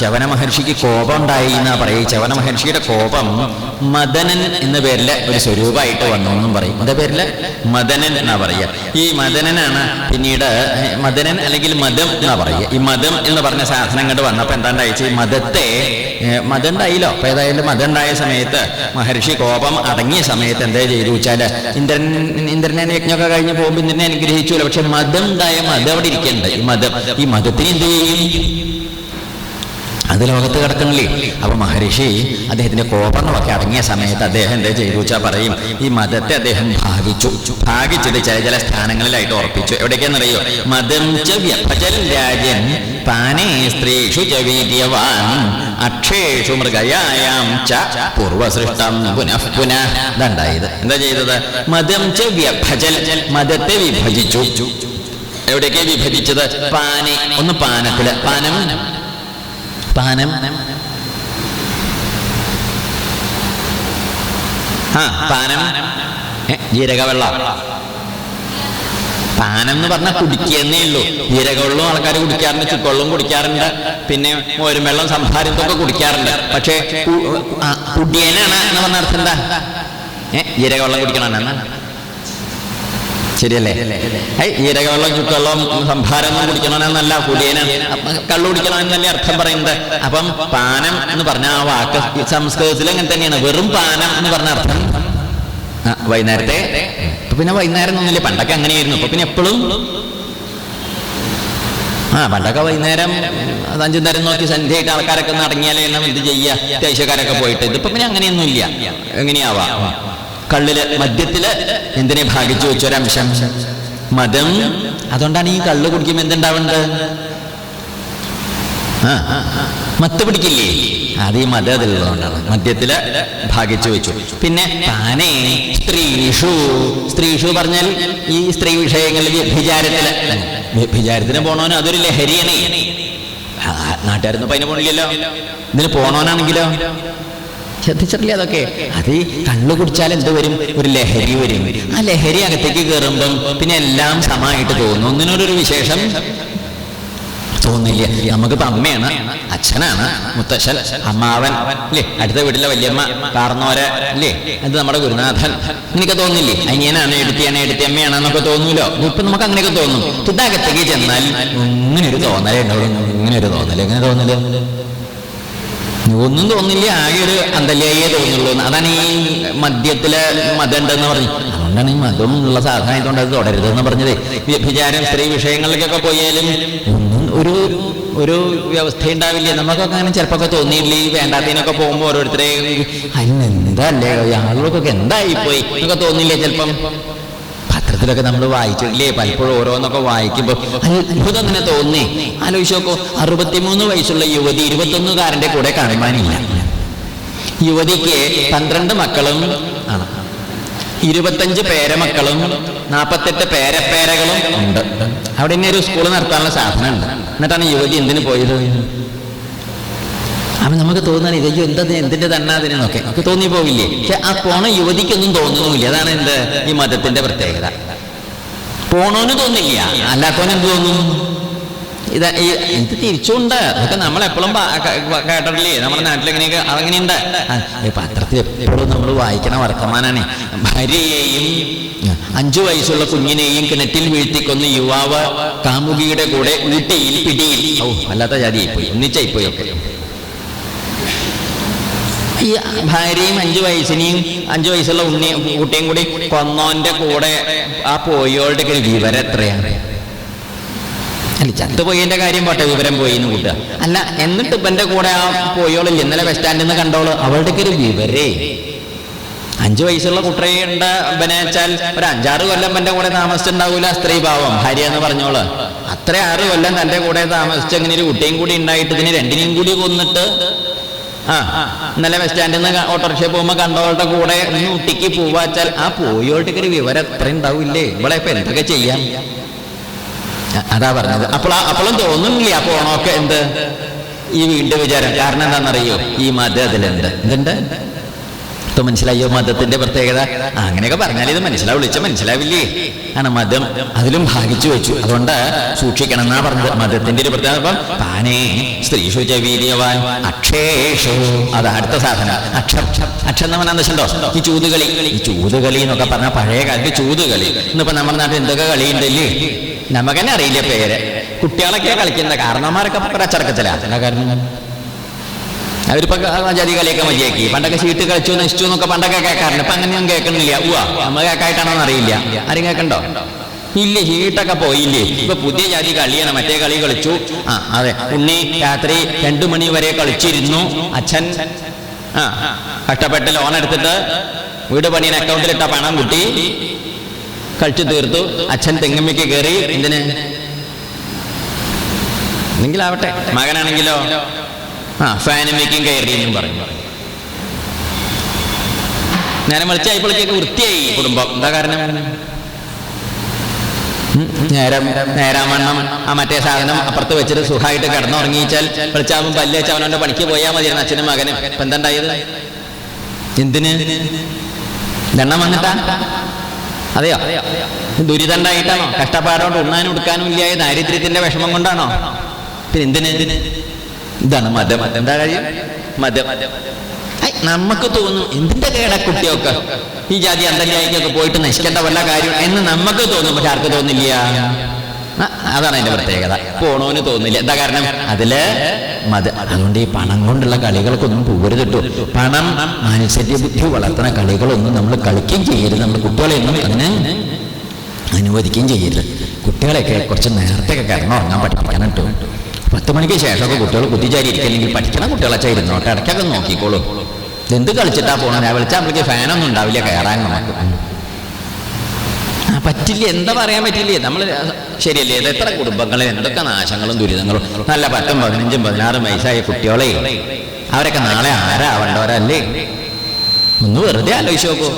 ചവന മഹർഷിക്ക് കോപം ഉണ്ടായി എന്നാ പറയും. ചവന മഹർഷിയുടെ കോപം മദനൻ എന്ന പേരിലെ ഒരു സ്വരൂപമായിട്ട് വന്നു എന്നും പറയും. എന്താ പേരിൽ? മദനൻ എന്നാ പറയുക ഈ മദനനാണ് പിന്നീട് മദനൻ അല്ലെങ്കിൽ മതം എന്നാ പറയുക ഈ മതം എന്ന് പറഞ്ഞ സാധനം കണ്ട് വന്നപ്പോ എന്താണ്ടായിച്ച് ഈ മതത്തെ മതം ഉണ്ടായില്ലോ അപ്പൊ ഏതായാലും മതം ഉണ്ടായ സമയത്ത് മഹർഷി കോപം അടങ്ങിയ സമയത്ത് എന്താ ചെയ്തു വെച്ചാൽ ഇന്ദ്രൻ ഇന്ദ്രനെ യജ്ഞമൊക്കെ കഴിഞ്ഞ് പോകുമ്പോൾ ഇന്ദ്രനെ അനുഗ്രഹിച്ചു പക്ഷെ മതം ഉണ്ടായ മതം അവിടെ ഇരിക്കേണ്ടത് ഈ മതം ഈ മതത്തിന് എന്ത് ചെയ്യും? അത് ലോകത്ത് കിടക്കണില്ലേ? അപ്പൊ മഹർഷി അദ്ദേഹത്തിന്റെ കോപങ്ങളൊക്കെ അടങ്ങിയ സമയത്ത് അദ്ദേഹം എന്താ ചെയ്തു വെച്ചാൽ പറയും? ഈ മതത്തെ അദ്ദേഹം ഭാഗിച്ചു. ഭാഗിച്ചിട്ട് ചില ചില സ്ഥാനങ്ങളിലായിട്ട് ഉറപ്പിച്ചു. എവിടേക്കെന്നറിയോ മതം രാജൻ താനേ സ്ത്രീഷു ച വീര്യവാൻ അക്ഷേഷു മൃഗയായാം ച പൂർവസൃഷ്ടം പുനഃ പുനഃ. ഇതുണ്ടായത് എന്താ ചെയ്തത്? മതം ച വ്യഭജൽ മതത്തെ വിഭജിച്ചു. എവിടേക്കെ വിഭജിച്ചത്? പാനെ. ഒന്ന് പാനത്തിൽ. പാനം. പാനം ആ പാനം. ജീരകവെള്ള. പാനം എന്ന് പറഞ്ഞാൽ കുടിക്കുന്നേ ഉള്ളൂ. ജീരകവെള്ളവും ആൾക്കാർ കുടിക്കാറുണ്ട് ചുക്കവെള്ളവും കുടിക്കാറുണ്ട്. പിന്നെ ഒരു വെള്ളം സംഭാരത്തൊക്കെ കുടിക്കാറുണ്ട്. പക്ഷേ കുടിയനാണ് എന്ന് പറഞ്ഞ അർത്ഥം എന്താ? ഏഹ് ജീരകവെള്ളം കുടിക്കണമെന്നാ ശരിയല്ലേ? ഏയ് ചുക്കുവെള്ളം സംഭാരം ഒന്നും കുടിക്കണമെന്നല്ല കുടിയനാണ്. കള്ളു കുടിക്കണം എന്നല്ലേ അർത്ഥം പറയുന്നത്. അപ്പം പാനം എന്ന് പറഞ്ഞ ആ വാക്ക് സംസ്കൃതത്തിൽ അങ്ങനെ തന്നെയാണ്. വെറും പാനം എന്ന് പറഞ്ഞ അർത്ഥം. വൈകുന്നേരത്തെ. പിന്നെ വൈകുന്നേരം ഒന്നുമില്ല. പണ്ടൊക്കെ അങ്ങനെയായിരുന്നു. ഇപ്പൊ പിന്നെ എപ്പോഴും ആ പണ്ടൊക്കെ വൈകുന്നേരം അഞ്ചു നേരം നോക്കി സന്ധ്യയായിട്ട് ആൾക്കാരൊക്കെ ഒന്ന് അടങ്ങിയാലേ എല്ലാം ഇത് ചെയ്യുക. അത്യാവശ്യക്കാരൊക്കെ പോയിട്ട്. ഇതിപ്പോ പിന്നെ അങ്ങനെയൊന്നുമില്ല. എങ്ങനെയാവാ? കള്ളിൽ മദ്യത്തിൽ എന്തിനെ ഭാഗിച്ചു വെച്ചൊരംശം മതം. അതുകൊണ്ടാണ് ഈ കള്ള് കുടിക്കുമ്പോൾ എന്തുണ്ടാവേണ്ടത് മത്ത് പിടിക്കില്ലേ? അത് ഈ മത അതിലുള്ളതുകൊണ്ടാണ് മദ്യത്തിൽ ഭാഗിച്ചു വെച്ചു. പിന്നെ താനേ സ്ത്രീഷു. സ്ത്രീഷു പറഞ്ഞാൽ ഈ സ്ത്രീ വിഷയങ്ങളിൽ വ്യഭിചാരത്തിൽ. വ്യഭിചാരത്തിന് പോണോന് അതൊരു ലഹരിയാണ്. നാട്ടുകാരൊന്നും അതിന് പോണില്ലല്ലോ. ഇതിന് പോണവനാണെങ്കിലോ ശ്രദ്ധിച്ചിട്ടില്ല അതൊക്കെ. അത് കള്ളു കുടിച്ചാൽ എന്ത് വരും? ഒരു ലഹരി വരും. ആ ലഹരി അകത്തേക്ക് കയറുമ്പം പിന്നെ എല്ലാം സമായിട്ട് തോന്നും. ഒന്നിനോടൊരു വിശേഷം? തോന്നില്ല. നമുക്കിപ്പോ അമ്മയാണ്. അച്ഛനാണ്. മുത്തശ്ശൻ. അമ്മാവൻ. അല്ലേ അടുത്ത വീട്ടിലെ വല്യമ്മ. കാർന്നോര. അല്ലേ അത് നമ്മുടെ ഗുരുനാഥൻ. എനിക്ക് തോന്നില്ലേ? അനിയനാണ് എടുത്തിയാണ് എടുത്തിയമ്മയാണ് എന്നൊക്കെ തോന്നൂലോ? ഇപ്പൊ നമുക്ക് അങ്ങനെയൊക്കെ തോന്നും. ഇതകത്തേക്ക് ചെന്നാൽ ഇങ്ങനെ ഒരു തോന്നലേ ഉണ്ടാവും ഇങ്ങനെ ഒരു തോന്നലേ. എങ്ങനെ തോന്നൽ? ഒന്നും തോന്നില്ല ആകെ ഒരു അന്തല്യായേ തോന്നുള്ളൂ. അതാണ് ഈ മദ്യത്തിലെ മതം ഉണ്ടെന്ന് പറഞ്ഞു. അതുകൊണ്ടാണ് ഈ മതം ഉള്ള സാധനം ആയതുകൊണ്ട് അത് തുടരുതെന്ന് പറഞ്ഞത്. വ്യഭിചാരം സ്ത്രീ വിഷയങ്ങളിലേക്കൊക്കെ പോയാലും ഒന്നും ഒരു ഒരു വ്യവസ്ഥ ഉണ്ടാവില്ല. നമുക്കൊക്കെ അങ്ങനെ ചിലപ്പോൾ തോന്നിയില്ലേ വേണ്ടാത്തതിനൊക്കെ പോകുമ്പോൾ ഓരോരുത്തരെ അതിന് എന്താ അല്ലേ? ആളുകൾക്കൊക്കെ എന്തായി പോയി എന്നൊക്കെ തോന്നില്ലേ ചിലപ്പം. പത്രത്തിലൊക്കെ നമ്മൾ വായിച്ചിട്ടില്ലേ? പലപ്പോഴും ഓരോന്നൊക്കെ വായിക്കുമ്പോൾ അത്ഭുതം തന്നെ തോന്നി. ആലോചിച്ച് നോക്കൂ അറുപത്തിമൂന്ന് വയസ്സുള്ള യുവതി ഇരുപത്തൊന്നുകാരന്റെ കൂടെ കാണുവാനില്ല യുവതിക്ക് പന്ത്രണ്ട് മക്കളും ആണ്. ഇരുപത്തഞ്ച് പേരമക്കളും നാൽപ്പത്തെട്ട് പേരപ്പേരകളും ഉണ്ട്. അവിടെ ഇനി ഒരു സ്കൂൾ നടത്താനുള്ള സാധനമുണ്ട്. എന്നിട്ടാണ് യുവതി എന്തിനു പോയത്? അപ്പൊ നമുക്ക് തോന്നാൻ ഇതയ്യോ എന്താ എന്തിന്റെ തന്നെ അതിനൊക്കെ നമുക്ക് തോന്നി പോകില്ലേ പക്ഷെ ആ പോണ യുവതിക്കൊന്നും തോന്നുന്നില്ല. അതാണ് എന്ത് ഈ മതത്തിന്റെ പ്രത്യേകത. പോണോന് തോന്നില്ല. അല്ലാത്തവന് എന്ത് തോന്നും? ഇത് ഇത് തിരിച്ചുണ്ട്? അതൊക്കെ നമ്മളെപ്പോഴും കേട്ടിട്ടില്ലേ? നമ്മുടെ നാട്ടിൽ എങ്ങനെയൊക്കെ അതങ്ങനെയുണ്ട് പത്രത്തിൽ എപ്പോഴും നമ്മൾ വായിക്കണ വർത്തമാനാണ്. ഭാര്യയെയും അഞ്ചു വയസ്സുള്ള കുഞ്ഞിനെയും കിണറ്റിൽ വീഴ്ത്തിക്കൊന്ന് യുവാവ് കാമുകിയുടെ കൂടെ ഊട്ടിയിൽ പിടിയിൽ. ഓ അല്ലാത്ത ജാതി പോയി ഒന്നിച്ചായിപ്പോയി ഒക്കെ. ഈ ഭാര്യയും അഞ്ചു വയസ്സിനെയും അഞ്ചു വയസ്സുള്ള ഉണ്ണിയും കുട്ടിയും കൂടി കൊന്നോന്റെ കൂടെ ആ പോയോളുടെ ഒക്കെ വിവരം എത്രയാണ്? അല്ല ചത്തുപോയിന്റെ കാര്യം പോട്ടെ വിവരം പോയി എന്ന് കൂട്ടുക. അല്ല എന്നിട്ട് ഇപ്പന്റെ കൂടെ ആ പോയോളില്ല ഇന്നലെ ബസ് സ്റ്റാൻഡിൽ നിന്ന് കണ്ടോളൂ അവളുടെ ഒക്കെ ഒരു വിവരേ. അഞ്ചു വയസ്സുള്ള കുട്ടിയുണ്ട് വെച്ചാൽ ഒരു അഞ്ചാറ് കൊല്ലം എന്റെ കൂടെ താമസിച്ചിട്ടുണ്ടാവൂല സ്ത്രീ ഭാവം. ഭാര്യ എന്ന് പറഞ്ഞോൾ. അത്ര ആറ് കൊല്ലം തന്റെ കൂടെ താമസിച്ച് അങ്ങനെ ഒരു കുട്ടിയും കൂടി ഉണ്ടായിട്ട് ഇതിന് രണ്ടിനെയും കൂടി കൊന്നിട്ട് ആ ഇന്നലെ ബസ് സ്റ്റാൻഡിൽ നിന്ന് ഓട്ടോറിക്ഷ പോകുമ്പോ കണ്ടവളുടെ കൂടെ ഒന്ന് ഊട്ടിക്ക് പോവാച്ചാൽ ആ പോയോട്ട് ഒരു വിവരം എത്ര ഉണ്ടാവില്ലേ? ഇവിടെ ഇപ്പൊ എന്തൊക്കെ ചെയ്യാം? അതാ പറഞ്ഞത്. അപ്പോൾ അപ്പോഴും തോന്നുന്നില്ല? പോണോക്കെ എന്ത്? ഈ വീണ്ടും വിചാരം. കാരണം എന്താണെന്നറിയോ? ഈ മതം അതിലുണ്ട് എന്തുണ്ട്? ഇപ്പൊ മനസ്സിലായോ മതത്തിന്റെ പ്രത്യേകത? അങ്ങനെയൊക്കെ പറഞ്ഞാൽ ഇത് മനസ്സിലാവും വിളിച്ച മനസ്സിലാവില്ലേ? ആണ് മതം അതിലും ഭാഗിച്ചു വെച്ചു. അതുകൊണ്ട് സൂക്ഷിക്കണം എന്നാ പറഞ്ഞത്. മതത്തിന്റെ ഒരു പ്രത്യേകത താനേ സ്ത്രീഷു ച വീര്യവാൻ അക്ഷേഷു. അത് അടുത്ത സാധന. അക്ഷം. അക്ഷം എന്ന് പറഞ്ഞാൽ എന്താ ഈ ചൂതുകളി. ഈ ചൂതുകളി എന്നൊക്കെ പറഞ്ഞാൽ പഴയ കാലത്ത് ചൂതുകളി. ഇന്നിപ്പോ നമ്മുടെ നാട്ടിൽ എന്തൊക്കെ കളിയുണ്ടല്ലേ? നമുക്ക് തന്നെ അറിയില്ല പേര്. കുട്ടികളൊക്കെ കളിക്കുന്ന കാരണന്മാരൊക്കെ പ്രച്ചടക്കത്തില്ല എന്താ കാരണം? അവരിപ്പോ ജാതി കളിയൊക്കെ മതിയാക്കി പണ്ടൊക്കെ ചീട്ട് കളിച്ചു നശിച്ചു എന്നൊക്കെ പണ്ടൊക്കെ കേൾക്കാറുണ്ട്. ഇപ്പൊ അങ്ങനെയൊന്നും കേൾക്കണില്ല ഉവാ നമ്മൾ കേൾക്കായിട്ടാണോ അറിയില്ല. ആരും കേൾക്കണ്ടോ? ഇല്ല ഹീട്ടൊക്കെ പോയില്ലേ. ഇപ്പൊ പുതിയ ജാതി കളിയാണ്. മറ്റേ കളി കളിച്ചു. ആ അതെ. ഉണ്ണി രാത്രി രണ്ടു മണി വരെ കളിച്ചിരുന്നു. അച്ഛൻ ആ കഷ്ടപ്പെട്ട് ലോൺ എടുത്തിട്ട് വീട് പണിയൻ അക്കൗണ്ടിലിട്ട പണം കുട്ടി കളിച്ചു തീർത്തു. അച്ഛൻ തെങ്ങമ്മയ്ക്ക് കയറി എന്തിന്? എങ്കിലാവട്ടെ മകനാണെങ്കിലോ? ആ ഫാനുമേക്കും കയറി എന്നും പറഞ്ഞു. നേരം വിളിച്ചായപ്പോഴേക്കൊക്കെ വൃത്തിയായി കുടുംബം. എന്താ കാരണം? നേരം നേരാമണ്ണം. ആ മറ്റേ സാധനം അപ്പുറത്ത് വെച്ചിട്ട് സുഖമായിട്ട് കിടന്നുറങ്ങിച്ചാൽ വെളിച്ചാവും പല്ല് വെച്ച് അവനവന്റെ പണിക്ക് പോയാൽ മതിയാണ് അച്ഛനും മകനും. ഇപ്പൊ എന്തുണ്ടായത്? എന്തിന്? ദണ്ണം വന്നിട്ടാ? അതെയോ? ദുരിതണ്ടായിട്ടാണോ? കഷ്ടപ്പാടോണ്ട് ഉണ്ണാനും ഉടുക്കാനും ഇല്ലായ ദാരിദ്ര്യത്തിന്റെ വിഷമം കൊണ്ടാണോ? പിന്നെ എന്തിന്? ഇതാണ് മതം. എന്താ കാര്യം? മതം. നമുക്ക് തോന്നും എന്തിന്റെ കേട കുട്ടിയൊക്കെ ഈ ജാതി അന്തര്യായിക്കൊക്കെ പോയിട്ട് നശിക്കേണ്ട വല്ല കാര്യം എന്ന് നമുക്ക് തോന്നും പക്ഷെ ആർക്ക് തോന്നില്ല? അതാണ് അതിന്റെ പ്രത്യേകത. പോണോന് തോന്നില്ല. എന്താ കാരണം? അതിൽ മത അതുകൊണ്ട് ഈ പണം കൊണ്ടുള്ള കളികൾക്കൊന്നും പോകരുത് കേട്ടോ പണം മനുഷ്യ ബുദ്ധി വളർത്തുന്ന കളികളൊന്നും നമ്മൾ കളിക്കുകയും ചെയ്യരുത്. നമ്മൾ കുട്ടികളെയൊന്നും അങ്ങനെ അനുവദിക്കുകയും ചെയ്യരുത്. കുട്ടികളെയൊക്കെ കുറച്ച് നേരത്തെ കിടന്നുറങ്ങാൻ പഠിപ്പിക്കണം കേട്ടോ പത്ത് മണിക്ക് ശേഷമൊക്കെ കുട്ടികൾ കുത്തിച്ചാരി പഠിക്കണ കുട്ടികളെ ഇരുന്നോട്ടെ ഇടയ്ക്കൊക്കെ നോക്കിക്കോളൂ. എന്ത് കളിച്ചിട്ടാ പോണത് ഞാൻ വിളിച്ചാൽ നമ്മൾക്ക് ഫാനൊന്നും ഉണ്ടാവില്ല കയറാൻ നമുക്ക്. പറ്റില്ല? എന്താ പറയാൻ പറ്റില്ല? നമ്മൾ ശരിയല്ലേ? ഇത് എത്ര കുടുംബങ്ങളിൽ എന്തൊക്കെ നാശങ്ങളും ദുരിതങ്ങളും? നല്ല പത്തും പതിനഞ്ചും പതിനാറും വയസ്സായ കുട്ടികളെ അവരൊക്കെ നാളെ ആരാവണ്ടവരല്ലേ? ഒന്ന് വെറുതെ ആലോചിച്ച് നോക്കൂ.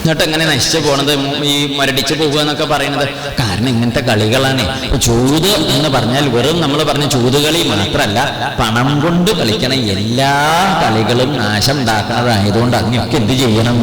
എന്നിട്ട് എങ്ങനെ നശിച്ചു പോണത്? ഈ മരടിച്ചു പോകുക എന്നൊക്കെ പറയുന്നത്. കാരണം ഇങ്ങനത്തെ കളികളാണ്. ചൂത് എന്ന് പറഞ്ഞാൽ വെറും നമ്മൾ പറഞ്ഞ ചൂതുകളി മാത്രമല്ല പണം കൊണ്ട് കളിക്കണ എല്ലാ കളികളും നാശം ഉണ്ടാക്കുന്നതായതുകൊണ്ട് അങ്ങനെയൊക്കെ എന്ത് ചെയ്യണം?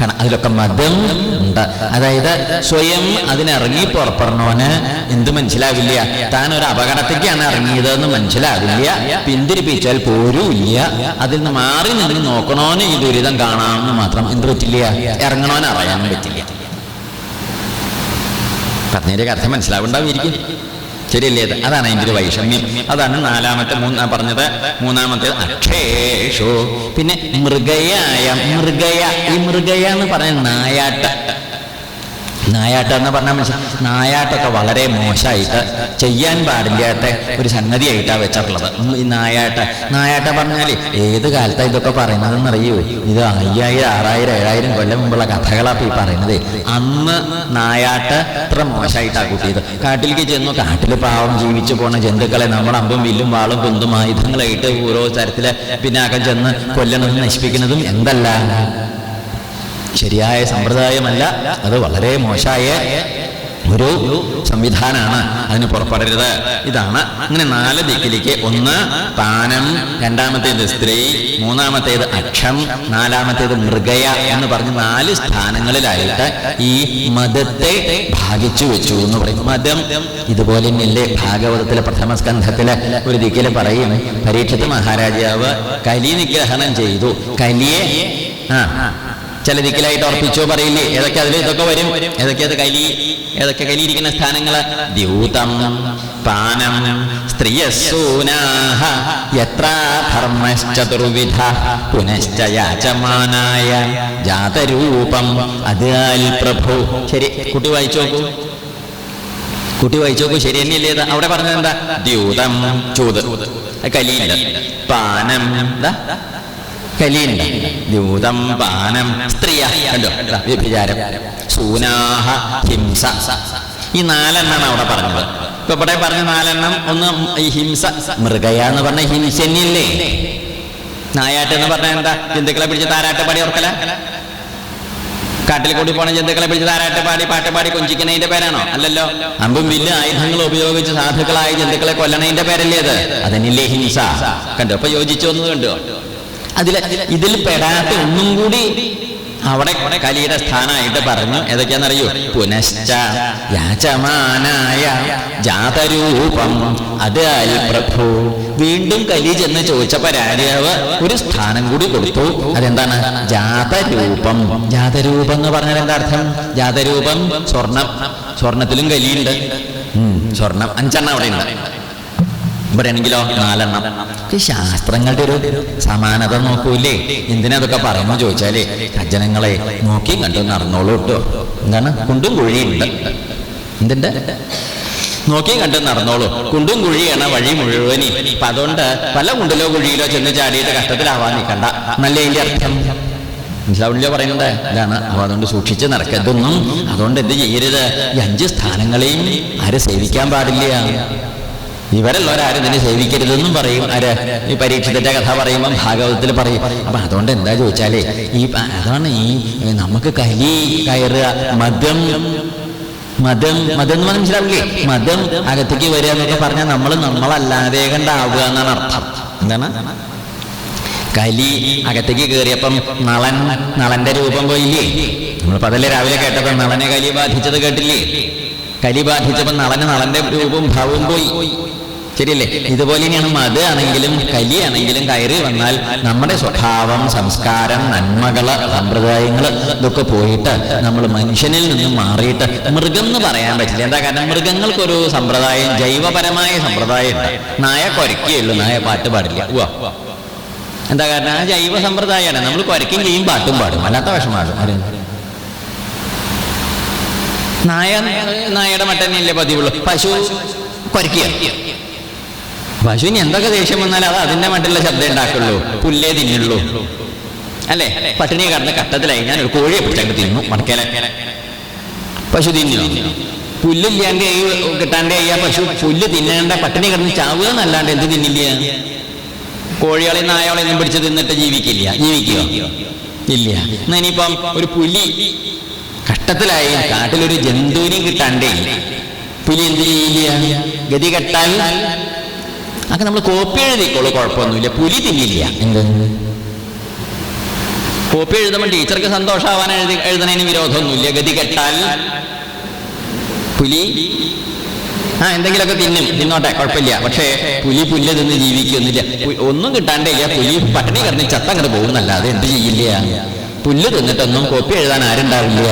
കാരണം അതിലൊക്കെ മതം ഉണ്ട്. അതായത് സ്വയം അതിനിറങ്ങി പുറപ്പെടണോന് എന്ത് മനസ്സിലാവില്ല. താൻ ഒരു അപകടത്തേക്കാണ് ഇറങ്ങിയതെന്ന് മനസ്സിലാവില്ല. പിന്തിരിപ്പിച്ചാൽ പോരൂല്ല. അതിൽ നിന്ന് മാറി നിന്ന് നോക്കണോന് ഈ ദുരിതം കാണാമെന്ന് മാത്രം എന്ത് പറ്റില്ല? ഇറങ്ങണോന് അറിയാനും പറ്റില്ല. പറഞ്ഞതിന്റെ അർത്ഥം മനസ്സിലാവുണ്ടാവിരിക്കും ശരിയല്ലേ അത് അതാണ് അതിന്റെ ഒരു വൈഷമ്യം. അതാണ് നാലാമത്തെ മൂന്നാ പറഞ്ഞത് മൂന്നാമത്തെ അക്ഷേഷു. പിന്നെ മൃഗയായ മൃഗയ ഈ മൃഗയ എന്ന് പറഞ്ഞ നായാട്ട. നായാട്ട എന്ന് പറഞ്ഞാൽ മനസ്സിലായി നായാട്ടൊക്കെ വളരെ മോശമായിട്ട് ചെയ്യാൻ പാടില്ലാത്ത ഒരു സംഗതിയായിട്ടാണ് വെച്ചിട്ടുള്ളത്. ഈ നായാട്ട. നായാട്ട പറഞ്ഞാൽ ഏത് കാലത്താണ് ഇതൊക്കെ പറയുന്നതെന്ന് അറിയോ ഇത് അയ്യായിരം ആറായിരം ഏഴായിരം കൊല്ലം മുമ്പുള്ള കഥകളാണ് ഈ പറയുന്നത്. അന്ന് നായാട്ട ഇത്ര മോശമായിട്ടാണ് കൂട്ടിയത്. കാട്ടിലേക്ക് ചെന്നു കാട്ടിൽ പാവം ജീവിച്ചു പോണ ജന്തുക്കളെ നമ്മുടെ അമ്പും വില്ലും വാളും കുന്തും ആയുധങ്ങളായിട്ട് ഓരോ തരത്തിലെ പിന്നാക്കം ചെന്ന് കൊല്ലണതും നശിപ്പിക്കുന്നതും എന്തല്ല? ശരിയായ സമ്പ്രദായമല്ല അത് വളരെ മോശമായ ഒരു സംവിധാനമാണ്. അതിന് പുറപ്പെടരുത്. ഇതാണ്. അങ്ങനെ നാല് ദിക്കിലേക്ക്. ഒന്ന് താനം രണ്ടാമത്തേത് സ്ത്രീ. മൂന്നാമത്തേത് അക്ഷം. നാലാമത്തേത് മൃഗയ എന്ന് പറഞ്ഞ് നാല് സ്ഥാനങ്ങളിലായിട്ട് ഈ മതത്തെ ഭാഗിച്ചു വെച്ചു എന്ന് പറയും. മതം ഇതുപോലെ തന്നെയല്ലേ ഭാഗവതത്തിലെ പ്രഥമ സ്കന്ധത്തിലെ ഒരു ദിക്കിൽ പറയും പരീക്ഷത്ത് മഹാരാജാവ് കലി നിഗ്രഹണം ചെയ്തു. കലിയെ ആ ചില ദിക്കിലായിട്ട് ഉറപ്പിച്ചോ പറയില്ലേ? ഏതൊക്കെ അതിൽ ഇതൊക്കെ വരും? ഏതൊക്കെ അത് കലി ഏതൊക്കെ കലിയിരിക്കുന്ന സ്ഥാനങ്ങൾ ദ്യൂതം പാനം സ്ത്രീയസൂനാഹ എത്ര ധർമ്മശ്ചതുർവിധ പുനശ്ച യാചമാനായ ജാതരൂപം അതാൽ പ്രഭു. ശരി കുട്ടി വായിച്ചു നോക്കൂ. കുട്ടി വായിച്ചു നോക്കൂ ശരി തന്നെയല്ലേ അവിടെ പറഞ്ഞത് എന്താ ദ്യൂതം ചൂത്. കലിയില്ല പാനം എന്താ കലിയുണ്ട് ദ്യൂതം പാനം സ്ത്രീയ കണ്ടോ? വ്യഭിചാരം. സൂനാഹ ഹിംസ. ഈ നാലെണ്ണാണ് അവിടെ പറഞ്ഞത്. ഇപ്പൊ ഇവിടെ പറഞ്ഞ നാലെണ്ണം ഒന്ന് ഈ ഹിംസ മൃഗയ എന്ന് പറഞ്ഞ ഹിംസന്യല്ലേ നായാട്ട് എന്ന് പറഞ്ഞാൽ എന്താ? ജന്തുക്കളെ പിടിച്ച് താരാട്ട് പാടി ഓർക്കല? കാട്ടിൽ കൂടി പോണ ജന്തുക്കളെ പിടിച്ച് താരാട്ട് പാടി പാട്ട് പാടി കൊഞ്ചിക്കുന്നതിന്റെ പേരാണോ? അല്ലല്ലോ. അമ്പും വില്ല് ആയുധങ്ങൾ ഉപയോഗിച്ച് സാധുക്കളായ ജന്തുക്കളെ കൊല്ലണതിന്റെ പേരല്ലേ അത്? അതന്നെല്ലേ ഹിംസ? കണ്ടോ? അപ്പൊ യോജിച്ചു വന്നത് കണ്ടോ? അതിൽ ഇതിൽ പെടാത്ത ഒന്നും കൂടി അവിടെ കലിയുടെ സ്ഥാനമായിട്ട് പറഞ്ഞു. ഏതൊക്കെയാണെന്നറിയോ? പുനശ്ച യാചമാനായ ജാതരൂപം. അത് അൽ പ്രഭു. വീണ്ടും കലി ചെന്ന് ചോദിച്ചപ്പോ രാജാവ് ഒരു സ്ഥാനം കൂടി കൊടുത്തു. അതെന്താണ്? ജാതരൂപം. ജാതരൂപം എന്ന് പറഞ്ഞാൽ എന്താ അർത്ഥം? ജാതരൂപം സ്വർണം. സ്വർണത്തിലും കലിയുണ്ട്. സ്വർണം അഞ്ചെണ്ണം അവിടെ ഉണ്ട് ഇവിടെയാണെങ്കിലോ? നാലെണ്ണം. ഈ ശാസ്ത്രങ്ങളുടെ ഒരു സമാനത നോക്കൂലേ? എന്തിനാ അതൊക്കെ പറയുമ്പോൾ ചോദിച്ചാലേ സജ്ജനങ്ങളെ നോക്കി കണ്ടു നടന്നോളൂ കേട്ടോ. എന്താണ്? കുണ്ടും കുഴിയുണ്ട് എന്തിന്റെ നോക്കി കണ്ട് നടന്നോളൂ. കുണ്ടും കുഴിയാണ് വഴി മുഴുവനി. അപ്പൊ അതുകൊണ്ട് പല കുണ്ടിലോ കുഴിയിലോ ചെന്ന് ചാടിയിട്ട് കഷ്ടത്തിലാവാൻ നിൽക്കണ്ട നല്ല ഇതിന്റെ അർത്ഥം. മനസ്സിലാവില്ല പറയുന്നത്? ഇതാണ്. അപ്പൊ അതുകൊണ്ട് സൂക്ഷിച്ച് നടക്കരുതൊന്നും അതുകൊണ്ട് എന്ത് ചെയ്യരുത്? ഈ അഞ്ച് സ്ഥാനങ്ങളെയും ആരെ സേവിക്കാൻ പാടില്ല? ഇവരെല്ലാവരും ഇതിനെ സേവിക്കരുതെന്നും പറയും. ആര്? ഈ പരീക്ഷത്തിന്റെ കഥ പറയുമ്പോൾ ഭാഗവതത്തിൽ പറയും. അപ്പൊ അതുകൊണ്ട് എന്താ ചോദിച്ചാലേ ഈ അതാണ് ഈ നമുക്ക് കലി കയറുക. മദ്യം മതം മതം എന്ന് മനസ്സിലാവില്ലേ? മതം അകത്തേക്ക് വരിക എന്നൊക്കെ പറഞ്ഞാൽ നമ്മൾ നമ്മളല്ലാതെ കണ്ടാവുക എന്നാണ് അർത്ഥം. എന്താണ്? കലി അകത്തേക്ക് കയറിയപ്പം നളൻ നളന്റെ രൂപം പോയില്ലേ? നമ്മളിപ്പോ അതല്ലേ രാവിലെ കേട്ടപ്പോ നളനെ കലി ബാധിച്ചത് കേട്ടില്ലേ? കലി ബാധിച്ചപ്പോ നളന് നളന്റെ രൂപം ഭാവവും പോയി. ശരിയല്ലേ? ഇതുപോലെ തന്നെയാണ് മത് ആണെങ്കിലും കലി ആണെങ്കിലും കയറി വന്നാൽ നമ്മുടെ സ്വഭാവം സംസ്കാരം നന്മകൾ സമ്പ്രദായങ്ങൾ ഇതൊക്കെ പോയിട്ട് നമ്മൾ മനുഷ്യനിൽ നിന്നും മാറിയിട്ട് മൃഗം എന്ന് പറയാൻ പറ്റില്ല. എന്താ കാരണം? മൃഗങ്ങൾക്കൊരു സമ്പ്രദായം ജൈവപരമായ സമ്പ്രദായം ഉണ്ട്. നായ കൊരക്കുകയുള്ളൂ നായ പാട്ട് പാടില്ല. എന്താ കാരണം? ആ ജൈവ സമ്പ്രദായമാണ് നമ്മൾ കൊരക്കും ചെയ്യും പാട്ടും പാടും. അല്ലാത്ത വിഷമാണ് നായ നായയുടെ മട്ടന്നെയല്ലേ പതിവുള്ളൂ? പശു കുരയ്ക്കുക. പശുവിന് എന്തൊക്കെ ദേഷ്യം വന്നാൽ അത് അതിന്റെ മട്ടുള്ള ശബ്ദം ഉണ്ടാക്കുള്ളൂ. പുല്ലേ തിന്നുള്ളൂ. അല്ലേ? പട്ടിണി കടന്ന കട്ടത്തിലായി. ഞാൻ ഒരു കോഴിയെ പിടിച്ചങ്ങ് തിന്നു. മടക്കേല. പശു തിന്നു പുല്ലില്ലാണ്ട് ഈ കിട്ടാണ്ട് ഈ പശു പുല്ല് തിന്നേണ്ട പട്ടിണി കിടന്ന് ചാവുക എന്നല്ലാണ്ട് എന്ത് തിന്നില്ല? കോഴികളെയും നായകളെയും പിടിച്ച് തിന്നിട്ട് ജീവിക്കില്ല. ജീവിക്കുക ഇല്ല. എന്നാ ഇനിയിപ്പം ഒരു പുലി കഷ്ടത്തിലായി. കാട്ടിലൊരു ജന്തുവിനെയും കിട്ടാണ്ടേ. പുലി എന്ത് ചെയ്യില്ല? ഗതി കെട്ടാൽ അതൊക്കെ നമ്മൾ കോപ്പി എഴുതിക്കോളൂ കുഴപ്പമൊന്നുമില്ല. പുലി തിന്നില്ല. എന്ത്? കോപ്പി എഴുതുമ്പോൾ ടീച്ചർക്ക് സന്തോഷമാവാൻ എഴുതി എഴുതണതിന് വിരോധമൊന്നുമില്ല. ഗതി കെട്ടാൽ പുലി ആ എന്തെങ്കിലുമൊക്കെ തിന്നും. തിന്നോട്ടെ കുഴപ്പമില്ല. പക്ഷേ പുലി പുല്ല് തിന്ന് ജീവിക്കൊന്നുമില്ല ഒന്നും കിട്ടാണ്ടില്ല പുലി പട്ടിണി കിടന്ന് ചത്തങ്ങോട്ട് പോകുന്നല്ലാതെ എന്ത് ചെയ്യില്ല? പുല്ല് തിന്നിട്ടൊന്നും കോപ്പി എഴുതാൻ ആരുണ്ടാവില്ല.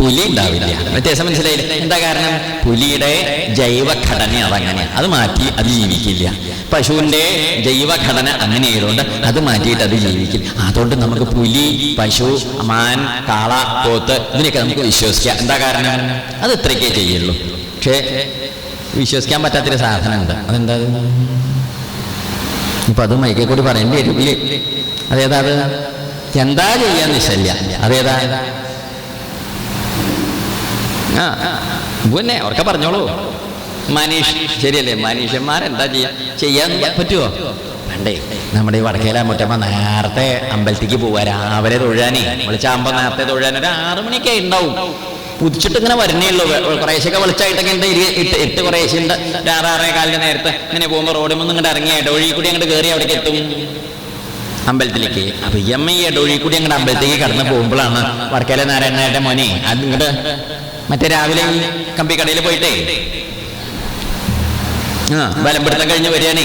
പുലി ഉണ്ടാവില്ല വ്യത്യാസം മനസ്സിലായില്ല? എന്താ കാരണം? പുലിയുടെ ജൈവഘടന അതങ്ങനെ അത് മാറ്റി അത് ജീവിക്കില്ല. പശുവിന്റെ ജൈവഘടന അങ്ങനെ ആയതുകൊണ്ട് അത് മാറ്റിയിട്ട് അത് ജീവിക്കില്ല. അതുകൊണ്ട് നമുക്ക് പുലി പശു മാൻ കാള പോത്ത് ഇതിനൊക്കെ നമുക്ക് വിശ്വസിക്കാം. എന്താ കാരണം? അത് ഇത്രയൊക്കെ ചെയ്യുള്ളൂ. പക്ഷേ വിശ്വസിക്കാൻ പറ്റാത്തൊരു സാധനമുണ്ട്. അതെന്താ അത്? ഇപ്പൊ അത് മൈക്കെ കൂടി പറയേണ്ടി വരും. അതേതാ അത്? എന്താ ചെയ്യാൻ നിശ്ചല്ല അതേതാ? ആ പിന്നെ അവർക്ക് പറഞ്ഞോളൂ. മനീഷ് ശരിയല്ലേ? മനീഷന്മാരെന്താ ചെയ്യാ? ചെയ്യാൻ പറ്റുമോ വേണ്ടേ നമ്മുടെ ഈ വടക്കേല മുറ്റമ്മ നേരത്തെ അമ്പലത്തേക്ക് പോവാ. രാവിലെ തൊഴാനേ വിളിച്ചാകുമ്പോ നേരത്തെ തൊഴാൻ ഒരു ആറു മണിയൊക്കെ ഉണ്ടാവും. പുതിച്ചിട്ട് ഇങ്ങനെ വരണേ ഉള്ളൂ കുറേശ്ശൊക്കെ വെളിച്ചായിട്ടൊക്കെ ഉണ്ട്. ഇട്ട് എട്ട് കുറേശ്ശെ ഉണ്ട്. ഒരു ആറ് ആറേ കാലിന് നേരത്തെ ഇങ്ങനെ പോകുമ്പോൾ റോഡിൽ നിന്ന് ഇങ്ങോട്ട് ഇറങ്ങി ഇടവഴി കൂടി അങ്ങോട്ട് കയറി അവിടേക്ക് എത്തും. അമ്പലത്തിലേക്ക്. അപ്പൊ ഈ അമ്മ ഈ ഇടവഴി കൂടി അങ്ങോട്ട് അമ്പലത്തേക്ക് കടന്നു പോകുമ്പോഴാണ് വർക്കല നാരായണയുടെ മോനെ. അത് ഇങ്ങോട്ട് മറ്റേ രാവിലെ ഈ കമ്പിക്കടയിൽ പോയിട്ടേ. ആ ബലംപിടുത്തം കഴിഞ്ഞ് വരികയാണേ.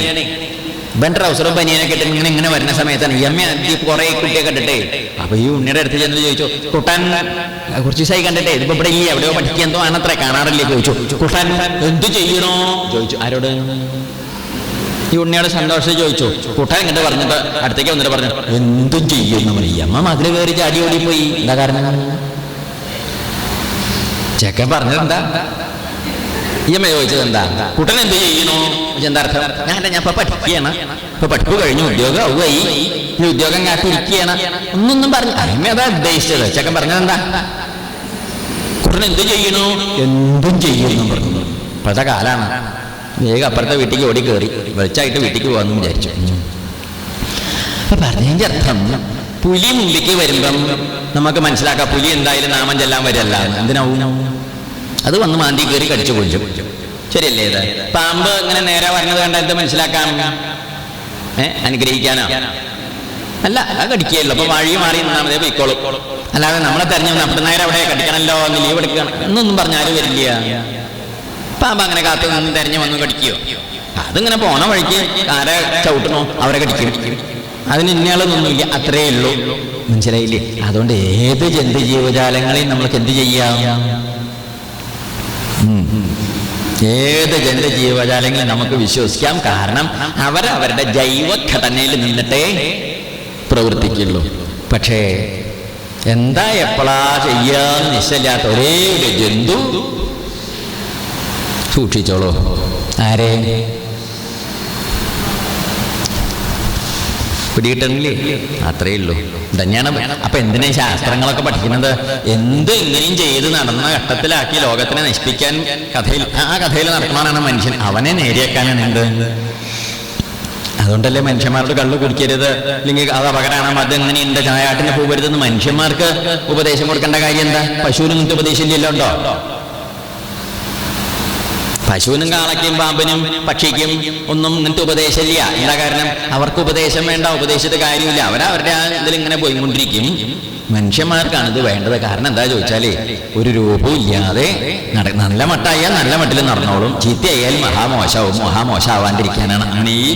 ഇവൻ ട്രൗസറും പനിയനൊക്കെ ഇട്ട് ഇങ്ങനെ ഇങ്ങനെ വരുന്ന സമയത്താണ് അമ്മ ഈ കുറെ കുട്ടിയെ കണ്ടിട്ടേ. അപ്പൊ ഈ ഉണ്ണിയുടെ അടുത്ത് ചെന്ന് ചോദിച്ചു കുട്ടൻ കുറച്ച് ദിവസമായി കണ്ടിട്ടേ ഇതിപ്പോ ഇവിടെ ഇല്ലേ? എവിടെയോ പഠിക്കാൻ എന്തോ ആണത്രേ കാണാറില്ലേ? ചോദിച്ചു. കുട്ടൻ എന്ത് ചെയ്യണോ? ചോദിച്ചു. ആരോട്? ഈ ഉണ്ണിയോട് സന്തോഷം ചോദിച്ചു. കുട്ടൻ ഇങ്ങോട്ട് പറഞ്ഞിട്ട് അടുത്തേക്ക് വന്നിട്ട് പറഞ്ഞു എന്തും ചെയ്യുന്നു അമ്മ മതിൽ കയറി ചാടി ഓടിപ്പോയി. എന്താ കാരണം? ചെക്കൻ പറഞ്ഞത് എന്താ ഈ അമ്മ ചോദിച്ചത് എന്താ കുട്ടൻ എന്ത് ചെയ്യണോ എന്താ അർത്ഥം? ഞാൻ ഞാൻ ഇപ്പൊ പഠിക്കുകയാണ്. ഇപ്പൊ പഠിപ്പ് കഴിഞ്ഞു ഉദ്യോഗം ആവുകയായി. ഈ ഉദ്യോഗം കാത്തിരിക്കുകയാണ് ഒന്നൊന്നും പറഞ്ഞു അമ്മ അതാ ഉദ്ദേശിച്ചത്. ചെക്കൻ പറഞ്ഞത് എന്താ കുട്ടൻ എന്ത് ചെയ്യണു എന്തും ചെയ്യുന്നു പറഞ്ഞു. ഇപ്പോഴത്തെ കാലാണ്. വേഗം അപ്പുറത്തെ വീട്ടിലേക്ക് ഓടി കയറി വെളിച്ചായിട്ട് വീട്ടിലേക്ക് പോകാമെന്ന് വിചാരിച്ചു. അപ്പൊ പറഞ്ഞതിന്റെ അർത്ഥം പുലി മുമ്പിക്ക് വരുമ്പം നമുക്ക് മനസ്സിലാക്കാം പുലി എന്തായാലും നാമം ചെല്ലാൻ വരല്ല. എന്തിനാവും? അത് വന്ന് മാന്തി കയറി കടിച്ചു കൊഞ്ചും ശരിയല്ലേ ഇത്? പാമ്പ് ഇങ്ങനെ നേരെ വരുന്നത് കണ്ട എന്ത് മനസ്സിലാക്കാം. ഏ അനുഗ്രഹിക്കാനോ? അല്ല അത് കടിക്കുകയല്ലോ അപ്പൊ വഴി മാറി നാമതേ മതി പോയിക്കോളും. അല്ലാതെ നമ്മളെ തെരഞ്ഞു നമ്മുടെ നേരെ അവിടെ കടിക്കണല്ലോ? എന്ന് ലീവ് എടുക്കണം എന്നൊന്നും പറഞ്ഞാലും വരില്ല. പാമ്പ് അങ്ങനെ കാത്തു നിന്ന് തെരഞ്ഞു വന്നു കടിക്കുകയോ അതിങ്ങനെ പോണ വഴിക്ക് ആരെ ചവിട്ടണോ? അവരെ കടിക്കും. അതിന് ഇന്നയാളൊന്നുമില്ല അത്രേ ഉള്ളൂ. മനസ്സിലായില്ലേ? അതുകൊണ്ട് ഏത് ജന്തു ജീവജാലങ്ങളെയും നമ്മൾക്ക് എന്ത് ചെയ്യാം. ഏത് ജന്തു ജീവജാലങ്ങളെ നമുക്ക് വിശ്വസിക്കാം. കാരണം അവർ അവരവരുടെ ജൈവഘടനയിൽ നിന്നിട്ടേ പ്രവർത്തിക്കുള്ളൂ. പക്ഷേ എന്താ എപ്പോഴാ ചെയ്യാന്ന് നിശ്ചയില്ലാത്ത ഒരേ ഒരു ജന്തു സൂക്ഷിച്ചോളൂ. ആരെ? പിടികിട്ടണില്ലേ? അത്രേ ഉള്ളൂ തന്നെയാണ് അപ്പൊ എന്തിനാ ശാസ്ത്രങ്ങളൊക്കെ പഠിക്കുന്നത്? എന്ത് ഇങ്ങനെയും ചെയ്ത് നടന്ന ഘട്ടത്തിലാക്കി ലോകത്തിനെ നശിപ്പിക്കാൻ കഥയിൽ ആ കഥയിൽ നടക്കണമെന്നാണ് മനുഷ്യൻ. അവനെ നേടിയേക്കാനാണ് എന്ത്? അതുകൊണ്ടല്ലേ മനുഷ്യന്മാരോട് കള്ളു കുടിക്കരുത്? അല്ലെങ്കിൽ അത് അപകടമാണ്. അത് എങ്ങനെയുണ്ട് ചായാട്ടിന് പോകരുതെന്ന് മനുഷ്യന്മാർക്ക് ഉപദേശം കൊടുക്കേണ്ട കാര്യം എന്താ? പശുവിന് നിങ്ങൾക്ക് ഉപദേശം ഉണ്ടോ? പശുവിനും കാളയ്ക്കും പാമ്പിനും പക്ഷിക്കും ഒന്നും ഇങ്ങനത്തെ ഉപദേശമില്ല. എന്താ കാരണം? അവർക്ക് ഉപദേശം വേണ്ട ഉപദേശിച്ച കാര്യമില്ല. അവരവരുടെ ആ ഇതിൽ ഇങ്ങനെ പോയിക്കൊണ്ടിരിക്കും. മനുഷ്യന്മാർക്കാണ് ഇത് വേണ്ടത്. കാരണം എന്താ ചോദിച്ചാലേ ഒരു രൂപവും ഇല്ലാതെ നട നല്ല മട്ടായാൽ നല്ല മട്ടിൽ നടന്നോളും. ചീത്തയായാൽ മഹാമോശവും മഹാമോശമാവാണ്ടിരിക്കാനാണ് അങ്ങനെ ഈ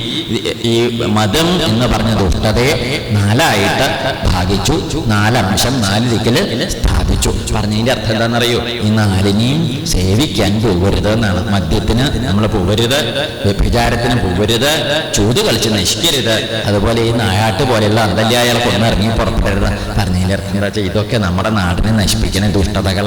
ഈ മതം എന്ന് പറഞ്ഞ ദുഷ്ടതയെ നാലായിട്ട് ഭാഗിച്ചു. നാലംശം നാല് ദിക്കിൽ സ്ഥാപിച്ചു. പറഞ്ഞതിന്റെ അർത്ഥം എന്താണെന്നറിയോ? ഈ നാലിനെയും സേവിക്കാൻ പോകരുത് എന്നാണ്. മദ്യത്തിന് നമ്മൾ പോവരുത് വ്യഭിചാരത്തിന് പോവരുത് ചൂത് കളിച്ച് നശിക്കരുത്. അതുപോലെ ഈ നായാട്ട് പോലെയുള്ള അന്തല്യായകളൊക്കെ ഒന്നിറങ്ങി പുറപ്പെടരുത്. എന്താ ഇതൊക്കെ നമ്മുടെ നാടിനെ നശിപ്പിക്കുന്ന ദുഷ്ടതകൾ